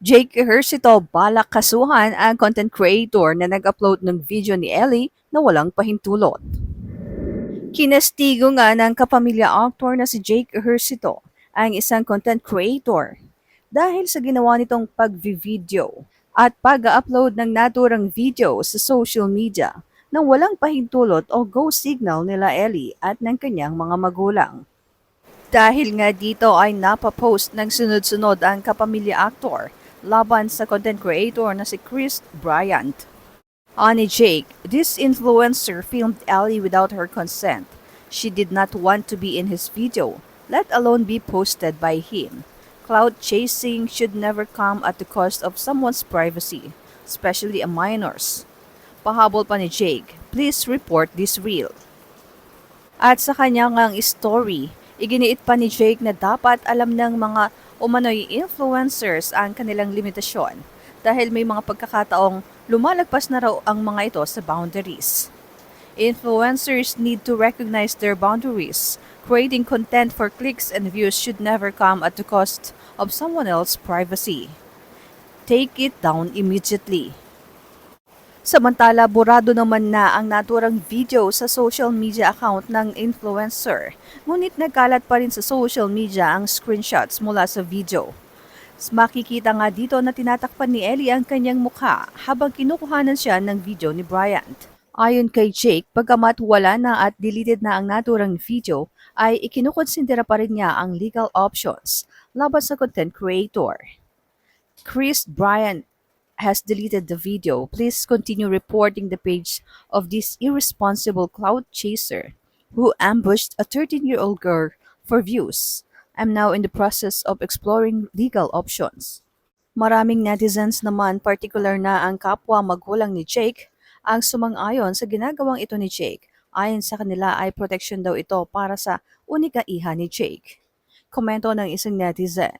Jake Ejercito balak kasuhan ang content creator na nag-upload ng video ni Ellie na walang pahintulot. Kinastigo nga ng kapamilya actor na si Jake Ejercito ang isang content creator dahil sa ginawa nitong pag-video at pag-upload ng naturang video sa social media nang walang pahintulot o go signal nila Ellie at ng kanyang mga magulang. Dahil nga dito ay napapost ng sunod-sunod ang kapamilya actor laban sa content creator na si Chris Bryant. Ani Jake, this influencer filmed Ellie without her consent. She did not want to be in his video, let alone be posted by him. Cloud chasing should never come at the cost of someone's privacy, especially a minor's. Pahabol pa ni Jake, please report this reel. At sa kanyang ang story, iginiit pa ni Jake na dapat alam ng mga umano'y influencers ang kanilang limitasyon dahil may mga pagkakataong lumalagpas na raw ang mga ito sa boundaries. Influencers need to recognize their boundaries. Creating content for clicks and views should never come at the cost of someone else's privacy. Take it down immediately. Samantala, burado naman na ang naturang video sa social media account ng influencer. Ngunit nagkalat pa rin sa social media ang screenshots mula sa video. Makikita nga dito na tinatakpan ni Ellie ang kanyang mukha habang kinukuhanan siya ng video ni Bryant. Ayon kay Jake, pagkamat wala na at deleted na ang naturang video, ay ikinukonsidera pa rin niya ang legal options laban sa content creator. Chris Bryant has deleted the video. Please continue reporting the page of this irresponsible cloud chaser who ambushed a 13-year-old girl for views. I'm now in the process of exploring legal options. Maraming netizens naman, particular na ang kapwa magulang ni Jake, ang sumang-ayon sa ginagawang ito ni Jake. Ayon sa kanila ay protection daw ito para sa unika iha ni Jake. Komento ng isang netizen.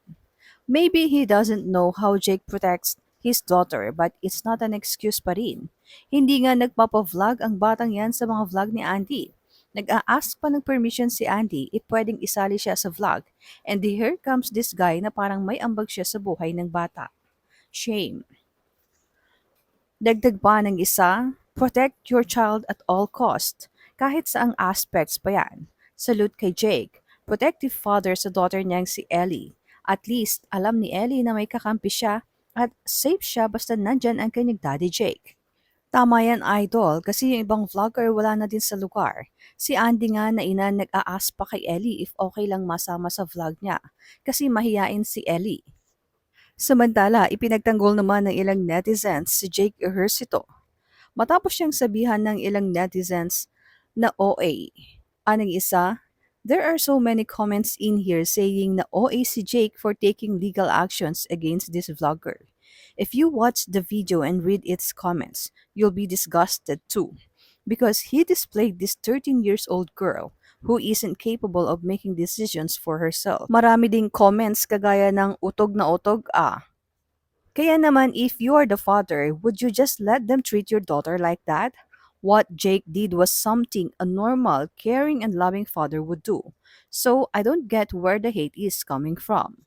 Maybe he doesn't know how Jake protects his daughter but it's not an excuse pa rin. Hindi nga nagpapa-vlog ang batang yan sa mga vlog ni Andy. Nag-a-ask pa ng permission si Andy if pwedeng isali siya sa vlog. And here comes this guy na parang may ambag siya sa buhay ng bata. Shame. Dagdag pa ng isa, protect your child at all cost. Kahit sa ang aspects pa yan. Salute kay Jake, protective father sa daughter niyang si Ellie. At least, alam ni Ellie na may kakampi siya at safe siya basta nandyan ang kanyang daddy Jake. Tama yan idol kasi yung ibang vlogger wala na din sa lugar. Si Andy nga na ina nag-aas pa kay Ellie if okay lang masama sa vlog niya kasi mahiyain si Ellie. Samantala, ipinagtanggol naman ng ilang netizens si Jake Ejercito. Matapos siyang sabihan ng ilang netizens na OA. Anong isa, There are so many comments in here saying na OA si Jake for taking legal actions against this vlogger. If you watch the video and read its comments, you'll be disgusted too. Because he displayed this 13 years old girl who isn't capable of making decisions for herself. Marami ding comments kagaya ng utog na utog ah. Kaya naman if you are the father, would you just let them treat your daughter like that? What Jake did was something a normal, caring, and loving father would do. So I don't get where the hate is coming from.